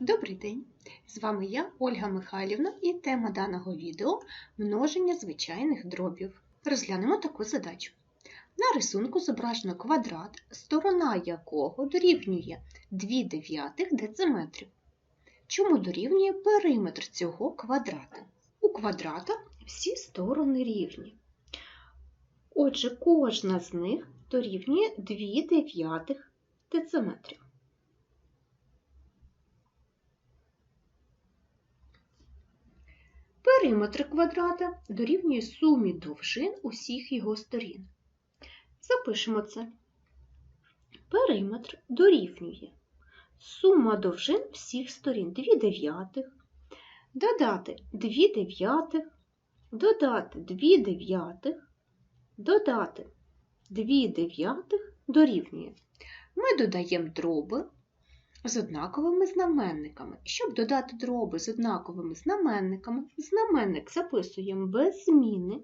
Добрий день! З вами я, Ольга Михайлівна, і тема даного відео множення звичайних дробів. Розглянемо таку задачу. На рисунку зображено квадрат, сторона якого дорівнює 2 дев'ятих дециметрів. Чому дорівнює периметр цього квадрата? У квадрата всі сторони рівні. Отже, кожна з них дорівнює 2 дев'ятих дециметрів. Периметр квадрата дорівнює сумі довжин усіх його сторін. Запишемо це. Периметр дорівнює сума довжин всіх сторін 2 дев'ятих, додати 2 дев'ятих, додати 2 дев'ятих, додати 2 дев'ятих дорівнює. Ми додаємо дроби з однаковими знаменниками. Щоб додати дроби з однаковими знаменниками, знаменник записуємо без зміни,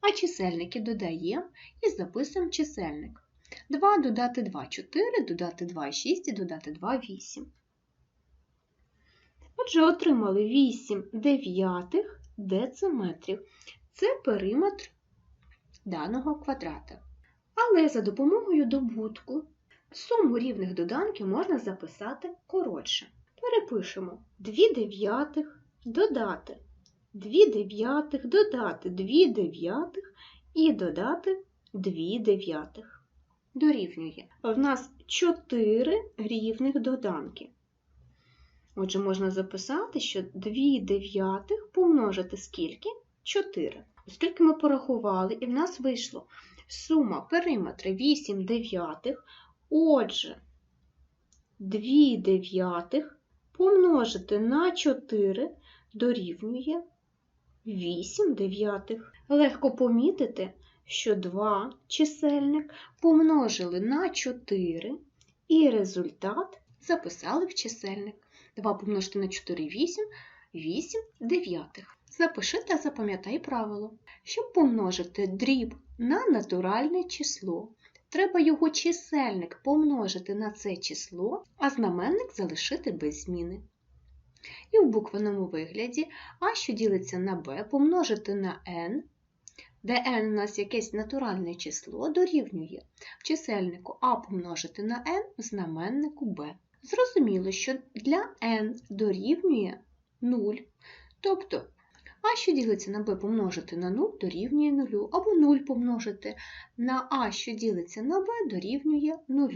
а чисельники додаємо і записуємо чисельник. 2 додати 2 4, додати 2 6 і додати 2 8. Отже, отримали 8 дев'ятих дециметрів. Це периметр даного квадрата. Але за допомогою добутку Суму рівних доданків можна записати коротше. Перепишемо 2 дев'ятих додати 2 дев'ятих, додати 2 дев'ятих і додати 2 дев'ятих. Дорівнює. В нас 4 рівних доданки. Отже, можна записати, що 2 дев'ятих помножити скільки? 4. Оскільки ми порахували, і в нас вийшло сума периметра 8 дев'ятих, Отже, 2 дев'ятих помножити на 4 дорівнює 8 дев'ятих. Легко помітити, що 2 чисельник помножили на 4 і результат записали в чисельник. 2 помножити на 4 8, 8 дев'ятих. Запиши та запам'ятай правило. Щоб помножити дріб на натуральне число, Треба його чисельник помножити на це число, а знаменник залишити без зміни. І в буквеному вигляді А, що ділиться на b, помножити на n, де n у нас якесь натуральне число, дорівнює в чисельнику А помножити на n в знаменнику b. Зрозуміло, що для n дорівнює 0. Тобто а, що ділиться на b помножити на 0 дорівнює 0, або 0 помножити на а, що ділиться на b дорівнює 0.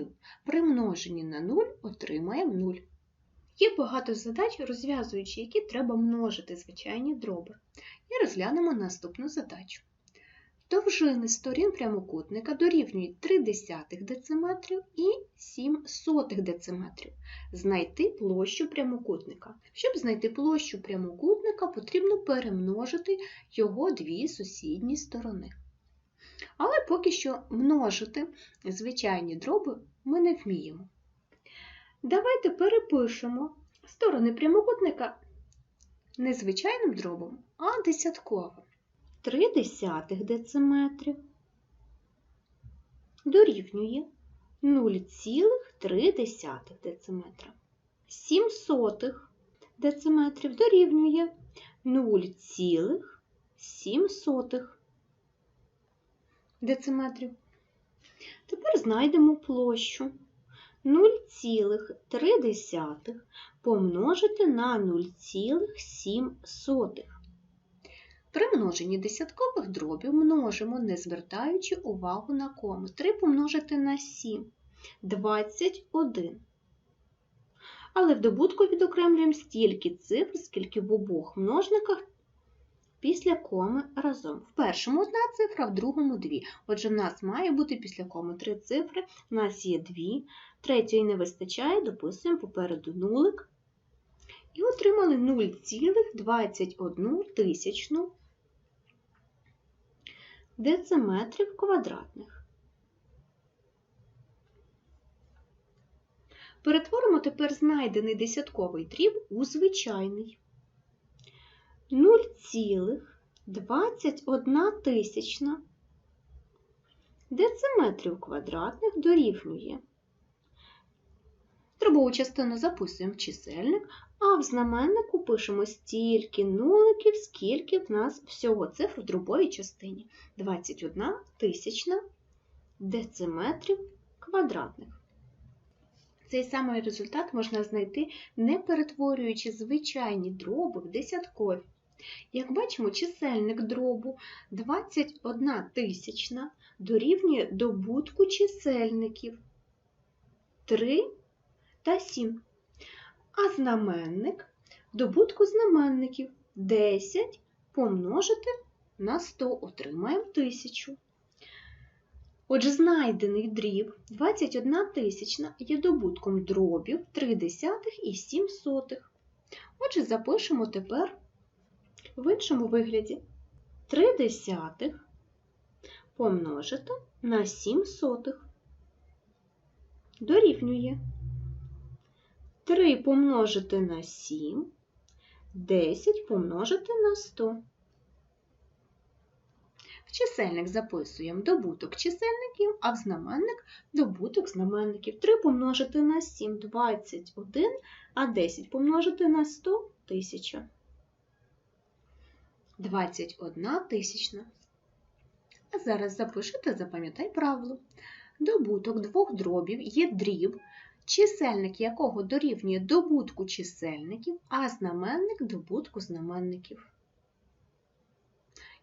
При множенні на 0 отримаємо 0. Є багато задач, розв'язуючи які треба множити звичайні дроби. І розглянемо наступну задачу. Довжини сторін прямокутника дорівнюють 3 десятих дециметрів і 7 сотих дециметрів. Знайти площу прямокутника. Щоб знайти площу прямокутника, потрібно перемножити його дві сусідні сторони. Але поки що множити звичайні дроби ми не вміємо. Давайте перепишемо сторони прямокутника не звичайним дробом, а десятковим. 3 десятих дециметрів дорівнює 0,3 дециметра. 7 сотих дециметрів дорівнює 0,7 дециметрів. Тепер знайдемо площу 0,3 помножити на 0,7 при множенні десяткових дробів множимо, не звертаючи увагу на кому. 3 помножити на 7 21. Але в добутку відокремлюємо стільки цифр, скільки в обох множниках після коми разом. В першому одна цифра, в другому дві. Отже, в нас має бути після коми три цифри, в нас є дві. Третьої не вистачає, дописуємо попереду нулик. І отримали 0,21 тисячну дециметрів квадратних. Перетворимо тепер знайдений десятковий дріб у звичайний. 0,21 тисячна дециметрів квадратних дорівнює Дробову частину записуємо в чисельник, а в знаменнику пишемо стільки нуликів, скільки в нас всього цифр в дробовій частині. 21 тисячна дециметрів квадратних. Цей самий результат можна знайти, не перетворюючи звичайні дроби в десяткові. Як бачимо, чисельник дробу 21 тисячна дорівнює добутку чисельників 3 та 7. А знаменник добутку знаменників 10 помножити на 100 отримаємо 1000. Отже, знайдений дріб 21 тисячна є добутком дробів 3 десятих і 7 сотих. Отже, запишемо тепер в іншому вигляді 3 десятих помножити на 7 сотих. Дорівнює 3 помножити на 7, 10 помножити на 100. В чисельник записуємо добуток чисельників, а в знаменник добуток знаменників. 3 помножити на 7 21, а 10 помножити на 100 1000. 21 тисячна. А зараз запиши та запам'ятай правило. Добуток двох дробів є дріб, чисельник якого дорівнює добутку чисельників, а знаменник добутку знаменників.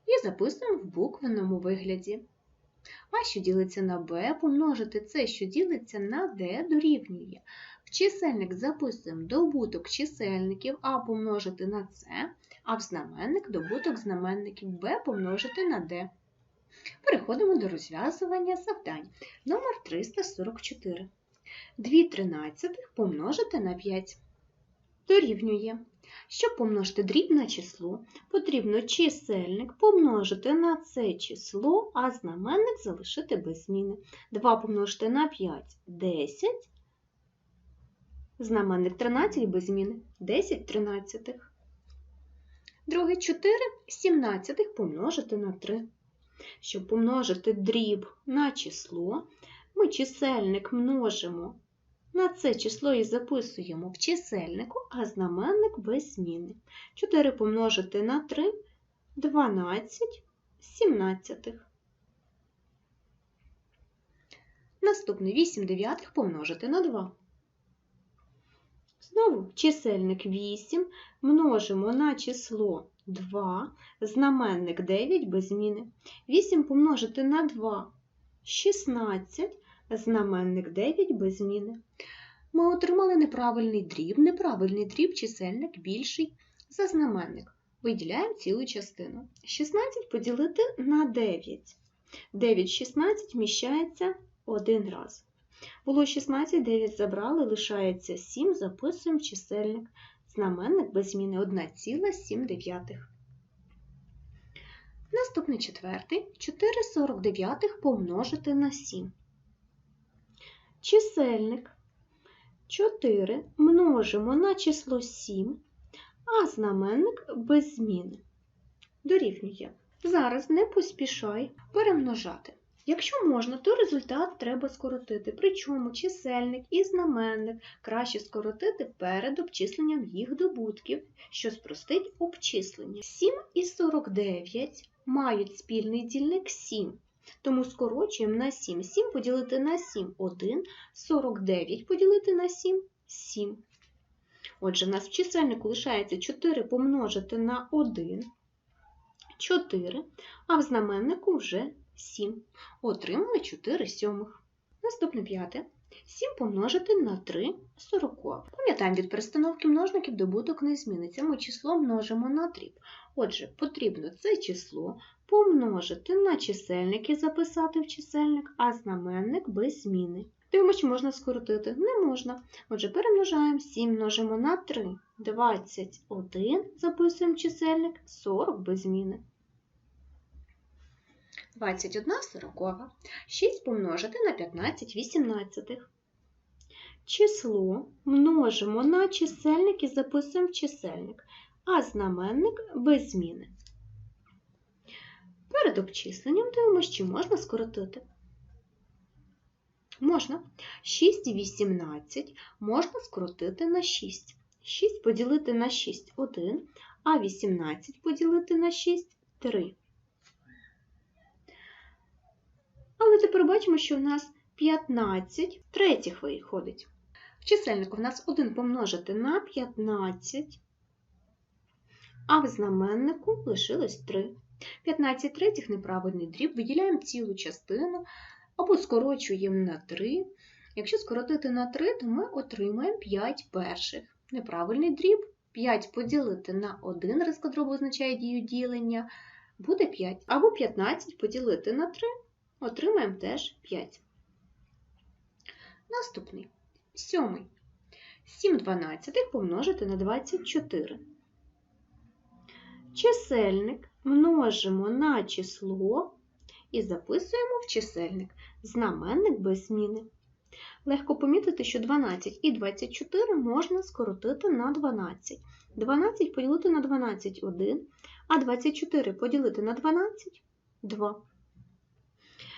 І записуємо в буквеному вигляді. А що ділиться на b, помножити це, що ділиться на d, дорівнює. В чисельник записуємо добуток чисельників а помножити на c, а в знаменник добуток знаменників b помножити на d. Переходимо до розв'язування завдань. Номер 344. 2 тринадцятих помножити на 5. Дорівнює. Щоб помножити дрібне число, потрібно чисельник помножити на це число, а знаменник залишити без зміни. 2 помножити на 5 10. Знаменник 13 без зміни 10 тринадцятих. Друге 4 сімнадцятих помножити на 3. Щоб помножити дріб на число, ми чисельник множимо на це число і записуємо в чисельнику, а знаменник без зміни. 4 помножити на 3 12 сімнадцятих. Наступне 8 дев'ятих помножити на 2. Знову чисельник 8 множимо на число 2, знаменник 9 без зміни. 8 помножити на 2 16, знаменник 9 без зміни. Ми отримали неправильний дріб. Неправильний дріб чисельник більший за знаменник. Виділяємо цілу частину. 16 поділити на 9. 9 16 вміщається один раз. Було 16, 9 забрали, лишається 7, записуємо чисельник. Знаменник без зміни 1,7. Наступний четвертий 4,49 помножити на 7. Чисельник 4 множимо на число 7, а знаменник без зміни. Дорівнює. Зараз не поспішай перемножати. Якщо можна, то результат треба скоротити, причому чисельник і знаменник краще скоротити перед обчисленням їх добутків, що спростить обчислення. 7 і 49 мають спільний дільник 7. Тому скорочуємо на 7. 7 поділити на 7 1, 49 поділити на 7 7. Отже, в нас в чисельнику лишається 4 помножити на 1, 4, а в знаменнику вже 7. Отримали 4 сьомих. Наступне п'яте. 7 помножити на 3 40. Пам'ятаємо, від перестановки множників добуток не зміниться. Ми число множимо на дріб. Отже, потрібно це число помножити на чисельник і записати в чисельник, а знаменник без зміни. Дивимося, чи можна скоротити? Не можна. Отже, перемножаємо 7 множимо на 3. 21 записуємо чисельник, 40 без зміни. 21 сорокова. 6 помножити на 15 вісімнадцятих. Число множимо на чисельник і записуємо в чисельник, а знаменник без зміни. Перед обчисленням дивимося, чи можна скоротити. Можна. 6 і 18 можна скоротити на 6. 6 поділити на 6 – 1, а 18 поділити на 6 – 3. Але тепер бачимо, що в нас 15 третіх виходить. В чисельнику в нас 1 помножити на 15, а в знаменнику лишилось 3. 15 третіх неправильний дріб, виділяємо цілу частину або скорочуємо на 3. Якщо скоротити на 3, то ми отримаємо 5 перших. Неправильний дріб 5 поділити на 1, розкадрово означає дію ділення, буде 5. Або 15 поділити на 3, отримаємо теж 5. Наступний сьомий. 7 дванадцятих помножити на 24. Чисельник множимо на число і записуємо в чисельник знаменник без зміни. Легко помітити, що 12 і 24 можна скоротити на 12. 12 поділити на 12 – 1, а 24 поділити на 12 – 2.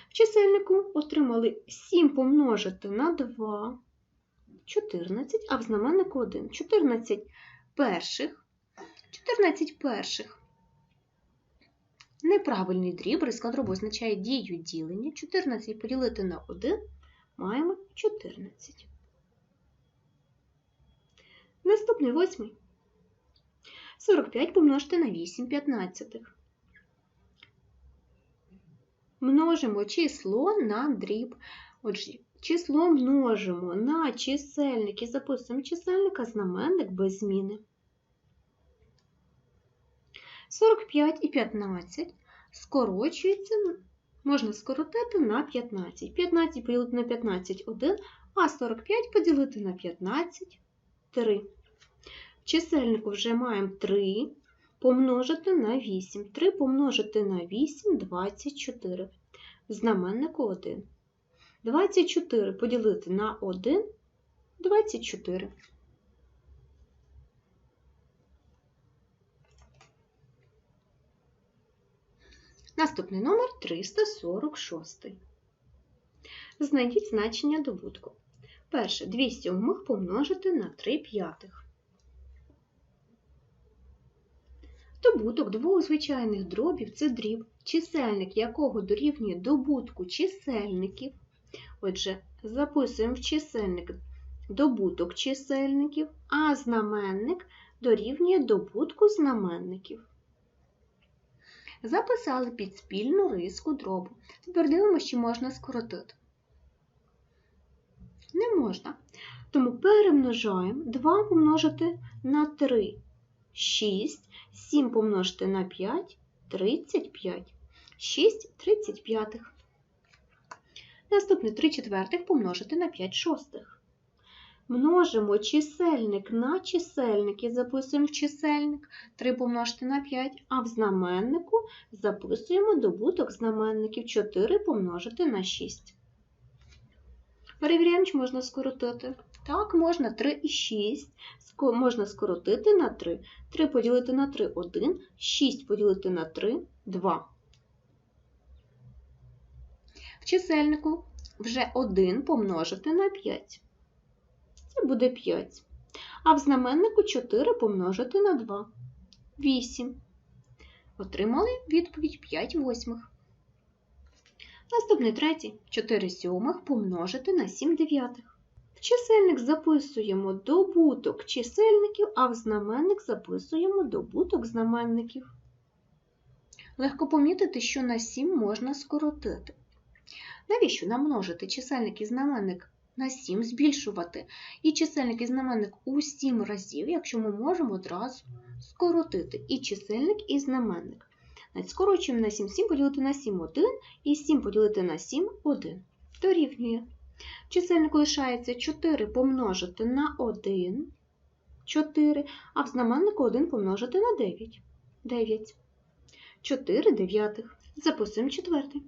В чисельнику отримали 7 помножити на 2 14, а в знаменнику 1. 14 перших. 14 перших. Неправильний дріб, розклад означає дію ділення. 14 поділити на 1 маємо 14. Наступний восьмий. 45 помножити на 8 п'ятнадцятих. Множимо число на дріб. Отже, число множимо на чисельник і записуємо чисельника знаменник без зміни. 45 і 15 скорочується, можна скоротити на 15. 15 поділити на 15 – 1, а 45 поділити на 15 – 3. В чисельнику вже маємо 3 помножити на 8. 3 помножити на 8 – 24. В знаменнику 1. 24 поділити на 1 – 24. Наступний номер 346. Знайдіть значення добутку. Перше 2 сьомих помножити на 3 п'ятих. Добуток двох звичайних дробів це дріб, чисельник якого дорівнює добутку чисельників. Отже, записуємо в чисельник добуток чисельників, а знаменник дорівнює добутку знаменників. Записали під спільну риску дробу. Тепер дивимося, чи можна скоротити. Не можна. Тому перемножаємо 2 помножити на 3, 6, 7 помножити на 5, 35, 6 35. Наступне 3 четвертих помножити на 5 шостих. Множимо чисельник на чисельник і записуємо в чисельник 3 помножити на 5, а в знаменнику записуємо добуток знаменників 4 помножити на 6. Перевіряємо, чи можна скоротити. Так, можна 3 і 6. Можна скоротити на 3. 3 поділити на 3 1, 6 поділити на 3 2. В чисельнику вже 1 помножити на 5 це буде 5. А в знаменнику 4 помножити на 2. 8. Отримали відповідь 5 восьмих. Наступний третій 4 сьомих помножити на 7 дев'ятих. В чисельник записуємо добуток чисельників, а в знаменник записуємо добуток знаменників. Легко помітити, що на 7 можна скоротити. Навіщо нам множити чисельник і знаменник на 7 збільшувати. І чисельник і знаменник у 7 разів, якщо ми можемо одразу скоротити і чисельник, і знаменник. Скорочуємо на 7 7 поділити на 7 1 і 7 поділити на 7 1. Дорівнює. Чисельник лишається 4 помножити на 1, 4, а в знаменнику 1 помножити на 9. 9. 4 дев'ятих. Записуємо четвертий.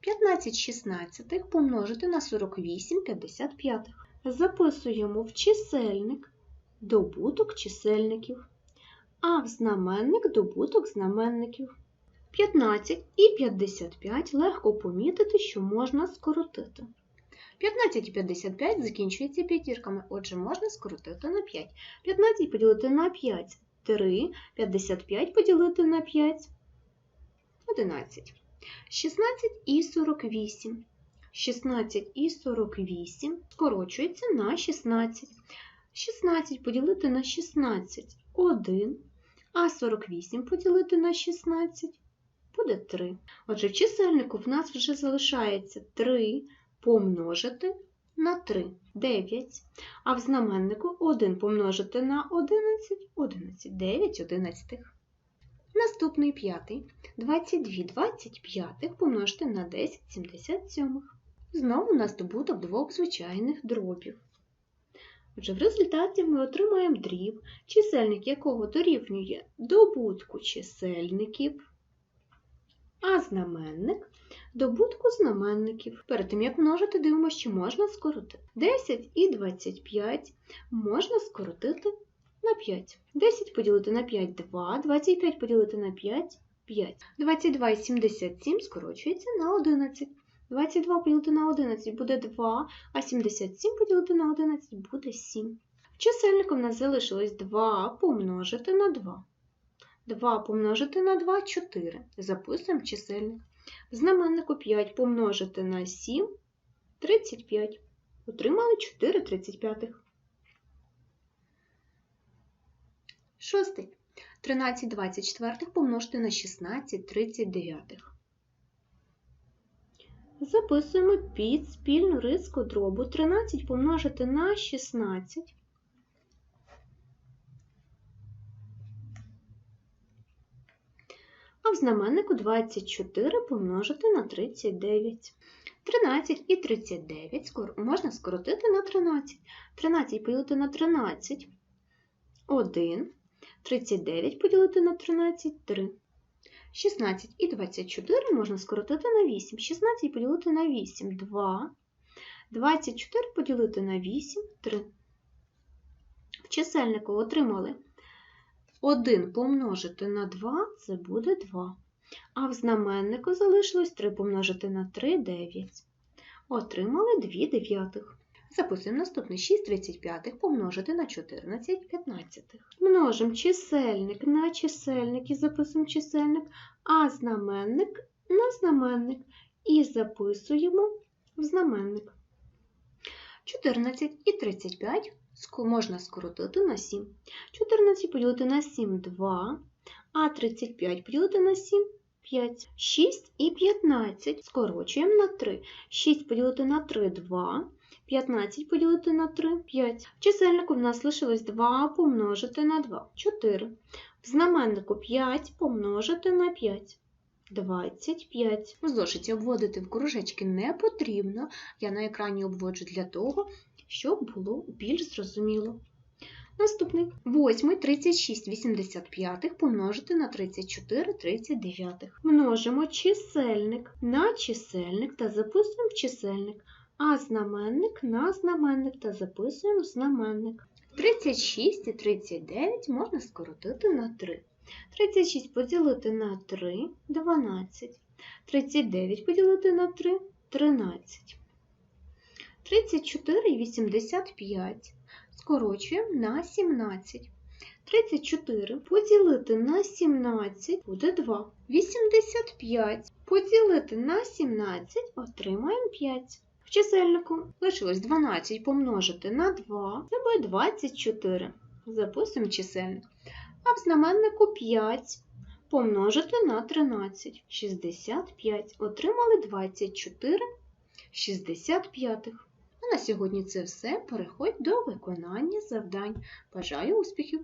15 шістнадцятих помножити на 48 55. Записуємо в чисельник добуток чисельників, а в знаменник добуток знаменників. 15 і 55 легко помітити, що можна скоротити. 15 і 55 закінчується п'ятірками, отже, можна скоротити на 5. 15 поділити на 5 – 3, 55 поділити на 5 – 11. 16 і 48. 16 і 48 скорочується на 16. 16 поділити на 16 – 1, а 48 поділити на 16 буде 3. Отже, в чисельнику в нас вже залишається 3 помножити на 3 – 9, а в знаменнику 1 помножити на 11 – 11, 9 одинадцятих. Наступний п'ятий. 22 25 помножити на 10 77. Знову нас добуток двох звичайних дробів. Отже, в результаті ми отримаємо дріб, чисельник якого дорівнює добутку чисельників, а знаменник добутку знаменників. Перед тим, як множити, дивимося, що можна скоротити. 10 і 25 можна скоротити на 5. 10 поділити на 5 – 2, 25 поділити на 5 – 5. 22 і 77 скорочується на 11. 22 поділити на 11 буде 2, а 77 поділити на 11 буде 7. В чисельнику в нас залишилось 2 помножити на 2. 2 помножити на 2 – 4. Записуємо чисельник. В знаменнику 5 помножити на 7 – 35. Отримали 4 35. Шостий. 13 24 помножити на 16 39. Записуємо під спільну риску дробу 13 помножити на 16. А в знаменнику 24 помножити на 39. 13 і 39 можна скоротити на 13. 13 поділити на 13 – 1. 39 поділити на 13 – 3. 16 і 24 можна скоротити на 8. 16 поділити на 8 – 2. 24 поділити на 8 – 3. В чисельнику отримали 1 помножити на 2 – це буде 2. А в знаменнику залишилось 3 помножити на 3 – 9. Отримали 2 дев'ятих. Записуємо наступне 6 35 помножити на 14 15. Множимо чисельник на чисельник і записуємо чисельник, а знаменник на знаменник і записуємо в знаменник. 14 і 35 можна скоротити на 7. 14 поділити на 7 – 2, а 35 поділити на 7 – 5. 6 і 15 скорочуємо на 3. 6 поділити на 3 – 2. 15 поділити на 3 – 5. В чисельнику в нас лишилось 2 помножити на 2 – 4. В знаменнику 5 помножити на 5 – 25. В зошиті обводити в кружечки не потрібно. Я на екрані обводжу для того, щоб було більш зрозуміло. Наступний 8 36 85 помножити на 34 39. Множимо чисельник на чисельник та записуємо в чисельник а знаменник на знаменник та записуємо знаменник. 36 і 39 можна скоротити на 3. 36 поділити на 3 12. 39 поділити на 3 13. 34 і 85 скорочуємо на 17. 34 поділити на 17 буде 2. 85 поділити на 17 отримаємо 5. В чисельнику лишилось 12 помножити на 2, це буде 24. Записуємо чисельник. А в знаменнику 5 помножити на 13, 65. Отримали 24 65. А на сьогодні це все. Переходь до виконання завдань. Бажаю успіхів!